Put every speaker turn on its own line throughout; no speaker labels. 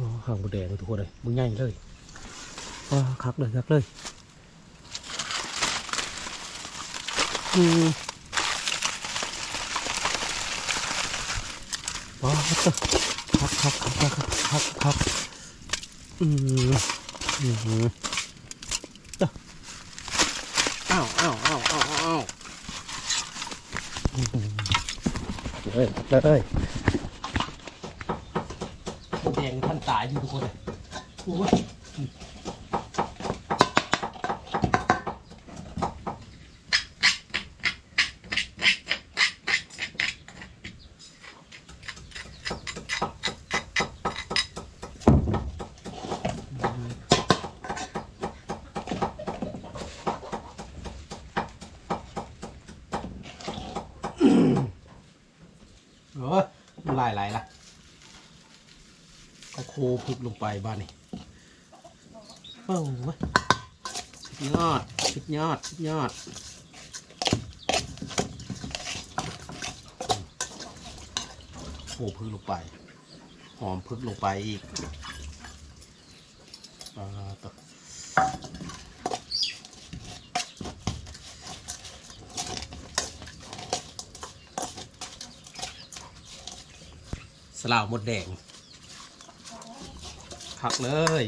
อ๋อหางบดแดงเลยทุกคนเลยมึงใหญ่เลยว้าคักเลยคักเลยอืมว้าวคักคักคักคักคักคักอืมอืมเด้ออ้าวอ้าวอ้าวอ้าวอ้าวอืมเลยเลย แดงท่านตายอยู่ทุกคนเลยโอ้ย เออมันลายไหลละเอาโค พึกลงไปบ้านนี่เอ้าว้ยสุดยอดสุดยอดสุดยอดโคพึกลงไป หอมพึกลงไปอีกอ่าต่อสลาวหมดแดง ผักเลย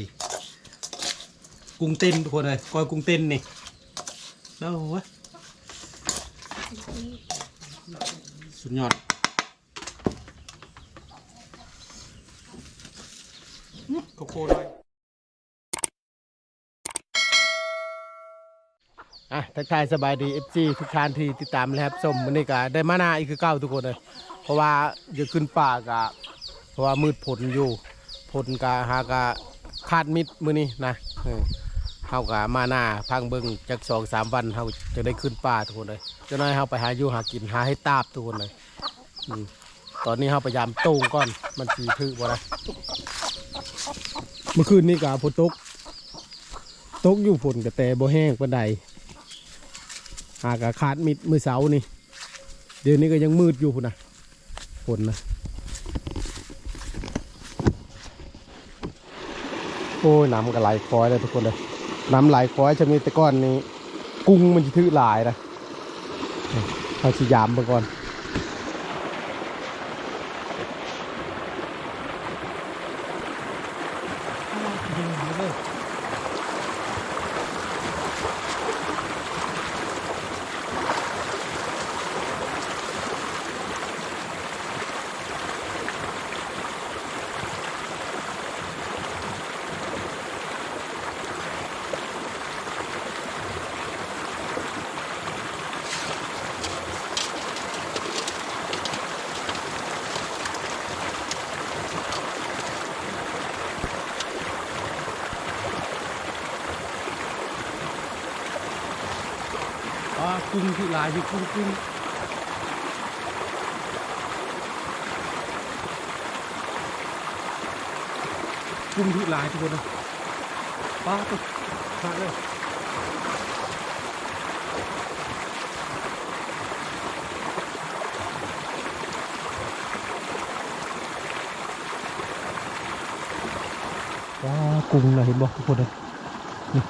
กุ้งเต้นทุกคนเลยก้อยกุ้งเต้นนี่เด้าวะสุดยอดอื้อข้าวโพดด้วยอะทักทายสบายดี FC ทุกท่านที่ติดตามนะครับชมวันนี้ก็ได้มานาอีกคือเก้าทุกคนเลยเพราะว่าจะขึ้นป่ากะเพราะว่ามืดผลอยู่ ผลกะหากะคาดมิดมือนี้นะเฮากะมาหน้าพังเบิงจากสองสามวันเฮาจะได้ขึ้นป่าทุกคนเลยจะน้อยเฮาไปหาอยู่หากินหาให้ตาบทุกคนเลยตอนนี้เฮาพยายามตู้ก่อนมันสีถือบ่ได้เมื่อคืนนี้กะฝนตกตกอยู่ฝนกะแต่บ่แห้งปานใดหากะคาดมิดมือเสานี่เดี๋ยวนี้ก็ยังมืดอยู่พุ่นนะฝนนะ โอ้ยน้ำก็ไหลคอยเลยทุกคนเลยน้ำไหลคอยจะมีแต่ก้อนนี้ กุ้งมันจะถือหลายนะเอาสิยามไปก่อนอ่ากุ้งถือหลายอยู่กุ้งกุ้งกุ้งถือหลายทุกคนเลยป้าตุ๊กมาเลยว้ากุ้งนะเห็นบ่ทุกคนเลยนี่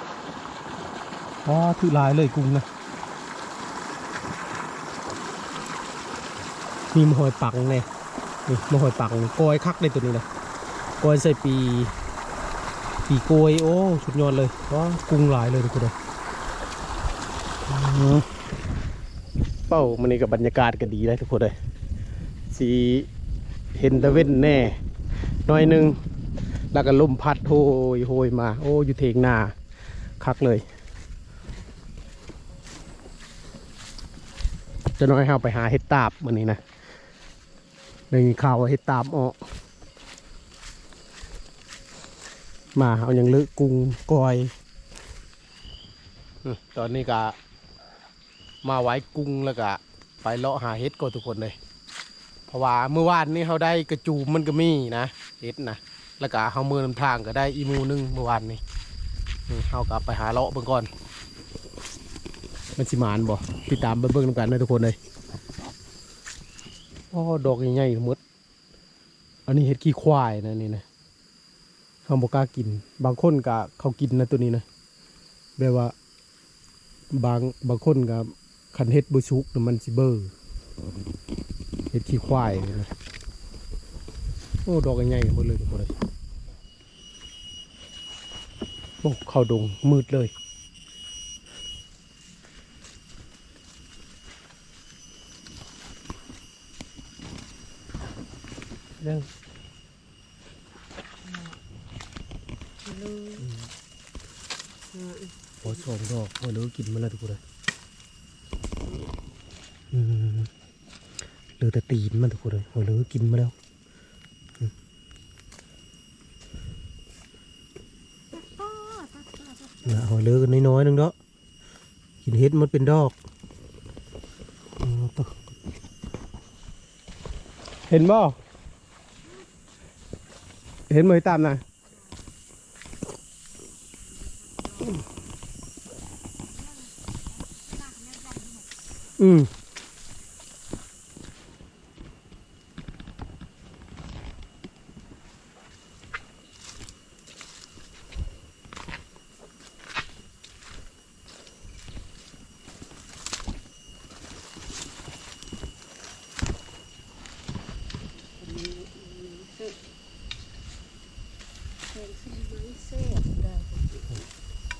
ว้าถือลายเลยกุ้งนะ มีมหอยปังเนี่ยนี่มหอยปังกอยคักเลยตัวนี้นะกอยใส่ปีปีโกยโอ้สุดยอดเลยว้ากุ้งหลายเลยทุกคนเลยเป้ามันนี่กับบรรยากาศก็ดีเลยทุกคนเลยสีเห็นตะเว้นแน่หน้อยหนึงแล้วก็ลมพัดโหยโหยมา โอ้อยู่เทงนาคักเลย จะน้อยเฮาไปหาเห็ดตาบวันนี้นะ ได้ยินข่าวเห็ดตาบออก มาเอาอย่างลึกกุ้งกอย ตอนนี้ก็มาไว้กุ้งแล้วก็ไปเลาะหาเห็ดก่อนทุกคนเลย เพราะว่าเมื่อวานนี้เขาได้กระจูมมันก็มีนะเห็ดนะแล้วก็เฮามือนำทางก็ได้อีมูนึงเมื่อวานนี้เฮากลับไปหาเลาะเบิ่งก่อน มันสิมานบ่ติดตามไปเบิ่งนกันนะทุกคนเลย โอ้ดอกใหญ่ๆหมด อันนี้เห็ดขี้ควายนะนี่นะเขาบอกล้ากิน บางคนก็เขากินนะตัวนี้นะแบบว่า บางบางคนก็คันเฮ็ดบุชุกมันสิเบอร์เฮ็ดขี้ควายนะโอ้ดอกใหญ่ๆหมดเลยทุกคนเลยโอ้เข้าดงมืดเลยเรื่อง โอ้สองดอ กินมาแล้วทุกคนเลยเหลือแต่ตีนมันทุกคนเลยโอ้เหลือกินมาแล้วนะเอาเหลือกันน้อยๆนึงเนาะกินเฮ็ดมันเป็นดอก เห็นบ่เห็นมือตามนะ อืม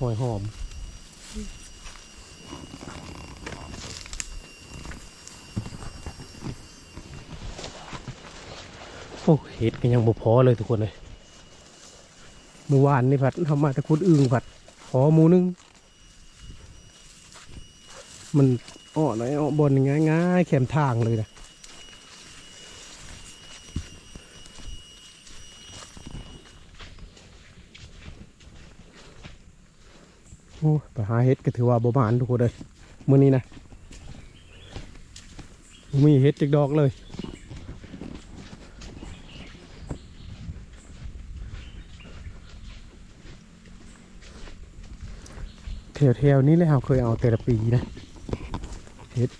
หอยหอม โอ้เห็ดก็ยังบ่พอเลยทุกคนเลยเมื่อวานนี่ผัดทำมาแต่คุณอึ่งผัดพอหมูนึง มันอ้อหน่อยอ้อบนง่ายง่ายแคมทางเลยนะโอ้ไปหาเห็ดก็ถือว่าบ่มานทุกคนเลยมื้อนี้นะมีเห็ดจักดอกเลย แถวๆนี้เลยเราเคยเอาแต่ละปีนะเฮ็ด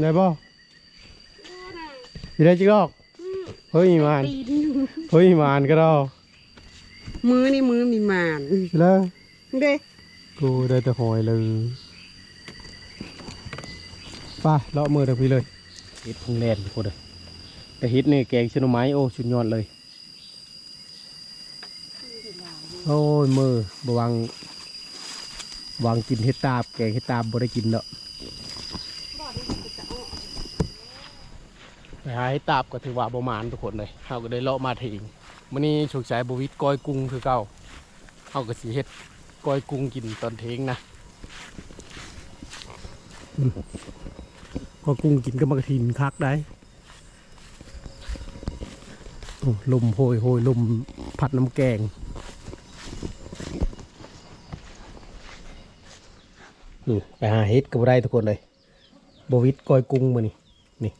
ได้บ่ยี่ได้จิกอกเฮ้ยมานเฮ้ยมานก็ได้
มือนี่มือมีมาน
แล้ว
เด้
กูได้แต่หอยเลยไป้าเลาะมือเดี๋ยวพี่เลยเฮ็ดพุงแลนทุกคนเลยแต่เฮ็ดนี่แกงชะนไม้โอ้ชุดยอดเลย โอ้ยมือบวางวางกินเฮ็ดตาบแกงเฮ็ดตาบบ่ได้กินเนาะไปหาเฮ็ดตาบก็ถือว่าประมาณทุกคนเลยเฮาก็ได้เลาะมาถึง มื้อนี้ฉุกใจบวิทก้อยกุ้งคือเก่าเฮาก็สิเฮ็ดก้อยกุ้งกินตอนเทงนะก้อยกุ้งกินก็มากระถินคักได้ลมโหยโหยลมผัดน้ำแกงไปหาเฮ็ดก็บ่ได้ทุกคนเลยบวิดก้อยกุ้งมานี่นี่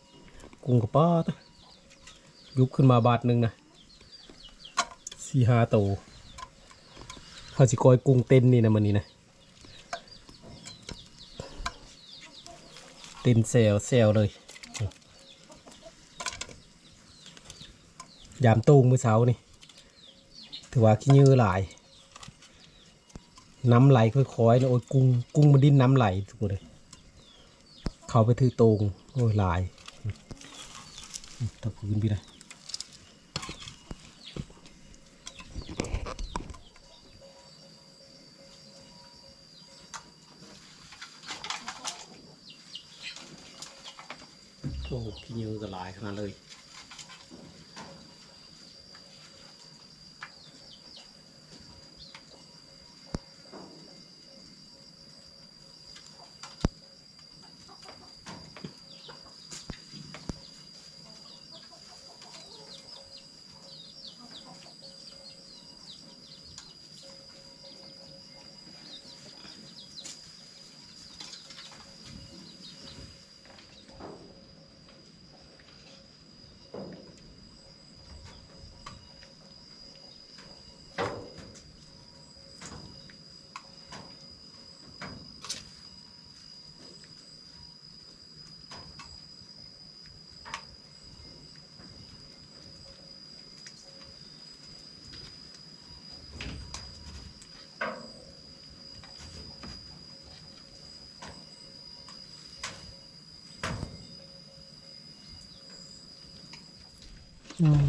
กุ้งกับป้ายุบขึ้นมาบาทหนึ่งนะ สี่ห้าโตวเขาสิกอยกุ้งเต้นนี่นะมันนี่นะเต้นเซลเซลเลยยามตู้มือเช้านี่ ถือว่าขี้ยื้อหลาย น้ำไหลค่อยๆนะโอ้ยกุ้งกุ้งมันดิ้นน้ำไหลทุกคนเลยเขาไปถือตรงโอ้ยหลายตะพื้นพี่นะ โอ้โหขี้ยื้อก็หลายขนาดเลย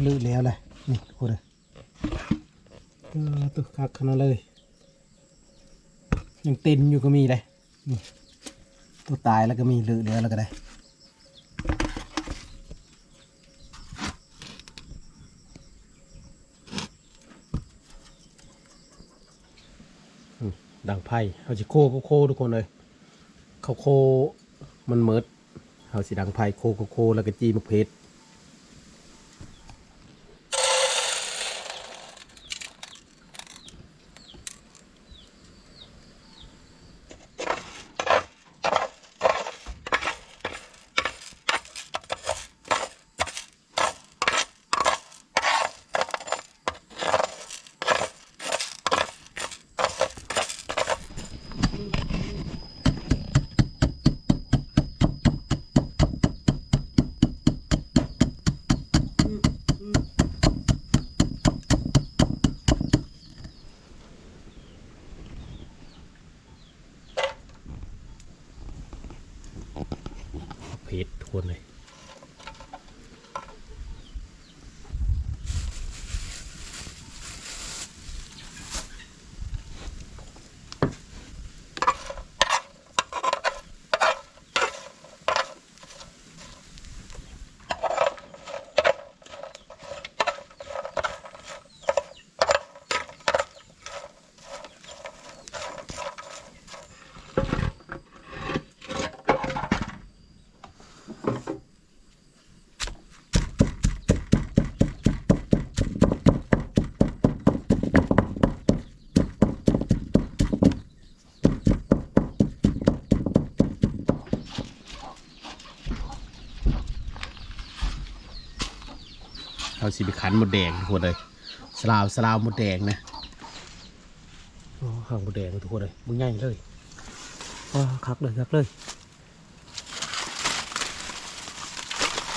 ลือแล้วเลยนี่กคนเลยเออตัวคักขนาดเลยยังเต้นอยู่ก็มีเลยนี่ตัวตายแล้วก็มีลือแล้วแล้วก็ได้ดังไพ่เขาสิโคโคโคทุกคนเลยเขาโคมันเมิดเขาสิดังไพ่โคโคโคแล้วก็จีมะเพชร เขาสิไปขันหมดแดงทุกคนเลยสลาวสลาวหมดแดงนะห่างหมดแดงทุกคนเลยมึงใหญ่เลยว้าคักเลยคักเลย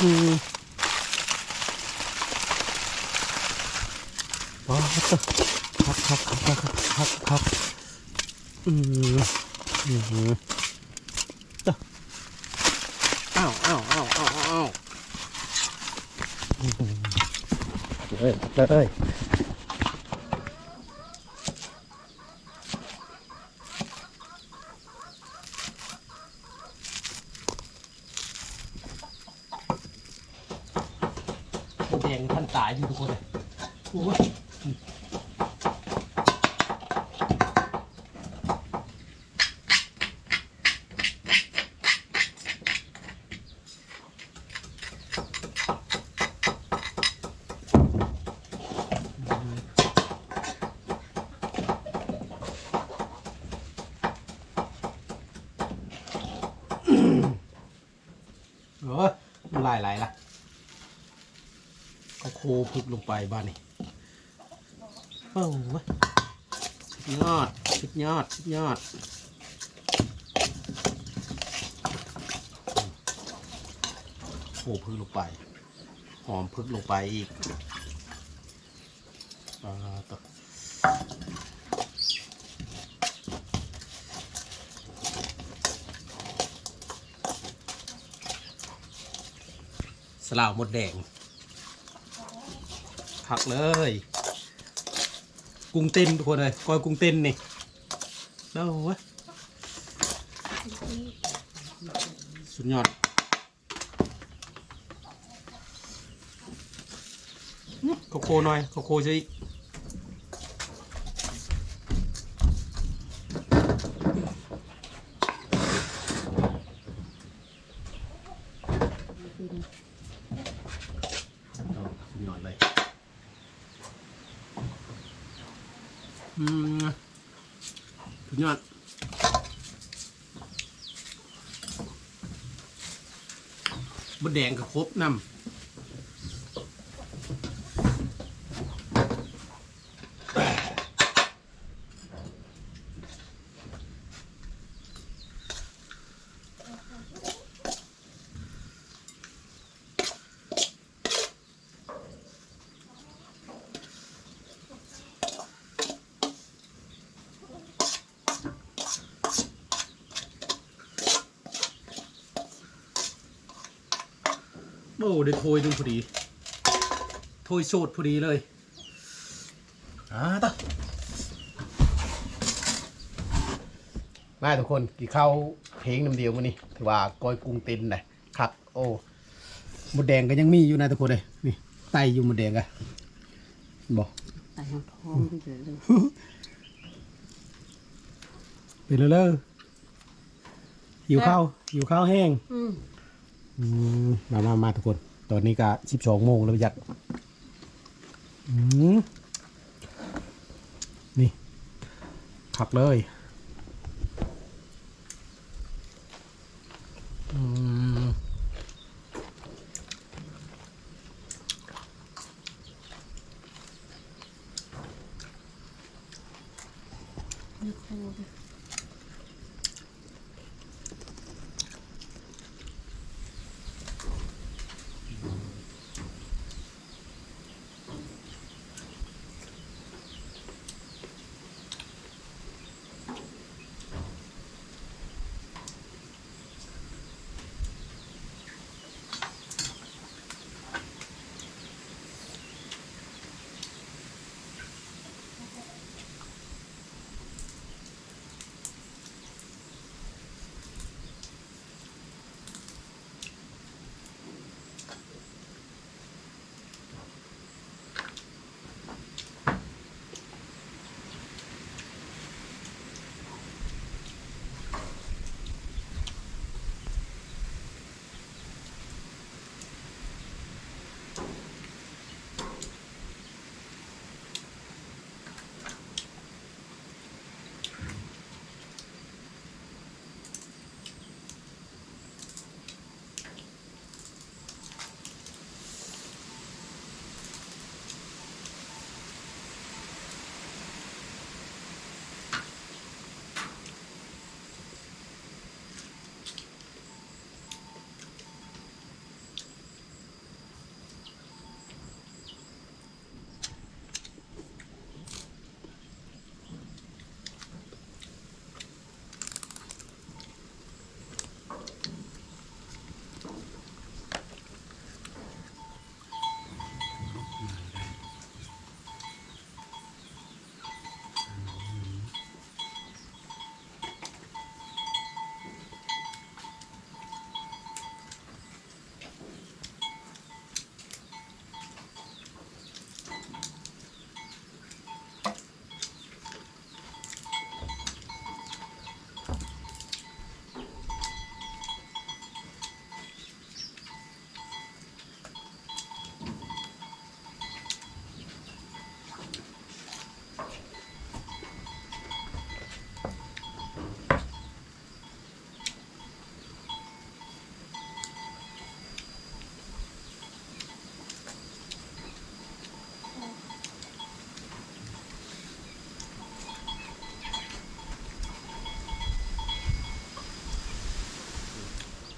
อืมว้าคักคักคักคักคักคักอืมอืออ้าวอ้าวอ้าว เลยเลยแดงท่านตายอยู่ทุกคนเลยโอ้ยเออมัน ลายไหลละก็โคพึกลงไปบ้านนี่โอ้ยสุดยอดสุดยอดสุดยอดโคพึกลงไป หอมพึกลงไปอีกอ่า ลาวหมดแดงผักเลย กุ้งเต้นทุกคนเลยก้อยกุ้งเต้นนี่เด้อวะสุดยอดอื้อโคโค่หน่อยโคโค่จะอีกเอาสุดยอดเลยอืมสุดยอด บดแดงกับครบนำ ได้โทยหนึงพอดีถ้วยสูตรพอดีเลยอ่าต่อมาทุกคนกี่ข้าวเพลงน้ำเดียวมื้อนี้ถือว่าก้อยกุ้งตินเลยครับโอ้หมดแดงก็ยังมีอยู่นะทุกคนเลยนี่ไตอยู่หมดแดงอะบอก
ตายท้องไปเลยเลย
เป็นเลยเลยหิวข้าวหิวข้าวแห้ง
อืม
อืมมามามาทุกคน ตอนนี้ก็สิบสองโมงแล้วยัดอืมนี่ขักเลย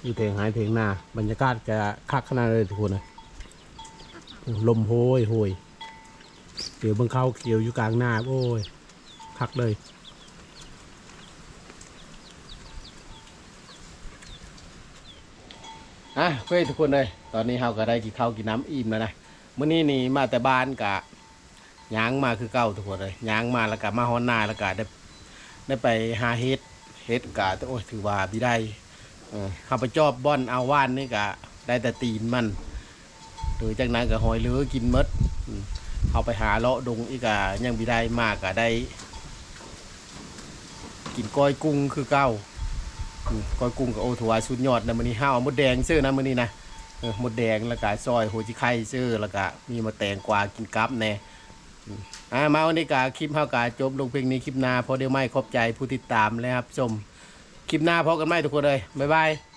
อยู่เพลงหายเพลงนาบรรยากาศจะคักขนาดเลยทุกคนเลยลมโหยโหยเดี๋ยวบิ่งเข้าเขียวอยู่กลางหน้าโอ้ยคักเลยอะเพื่อนทุกคนเลย ตอนนี้เราก็ได้กินข้าวกินน้ำอิ่มแล้วนะมื้อนี้นี่มาแต่บ้านกะย้างมาคือเก่าทุกคนเลยย้างมาแล้วก็มาฮอนนาแล้วก็ได้ได้ไปหาเฮ็ดเฮ็ดกะโอ้ยถือว่าพี่ได้ ข้าไปจอบบ่อนเอาว่านนี่กะได้แต่ตีนมันโดยจากนั้นก็หอยเลือกินมดเอาไปหาเลาะดงอีกะยังพี่ได้มากกะได้ กินก้อยกุ้งคือเก่าก้อยกุ้งกับโอถวายสุดยอดนะมันนี้ห้าวมดแดงซื้อนะมันนี้นะมดแดงแล้วก็ซอยโหจิไข่ซื้อแล้วก็มีมาแตงกวากินกับแน่อ่ามาวันนี้กาคลิปเฮากาจบลงเพียงนี้คลิปหน้าพอเดียวไม่ขอบใจผู้ติดตามเลยครับชม คลิปหน้าพบกันใหม่ทุกคนเลยบ๊ายบาย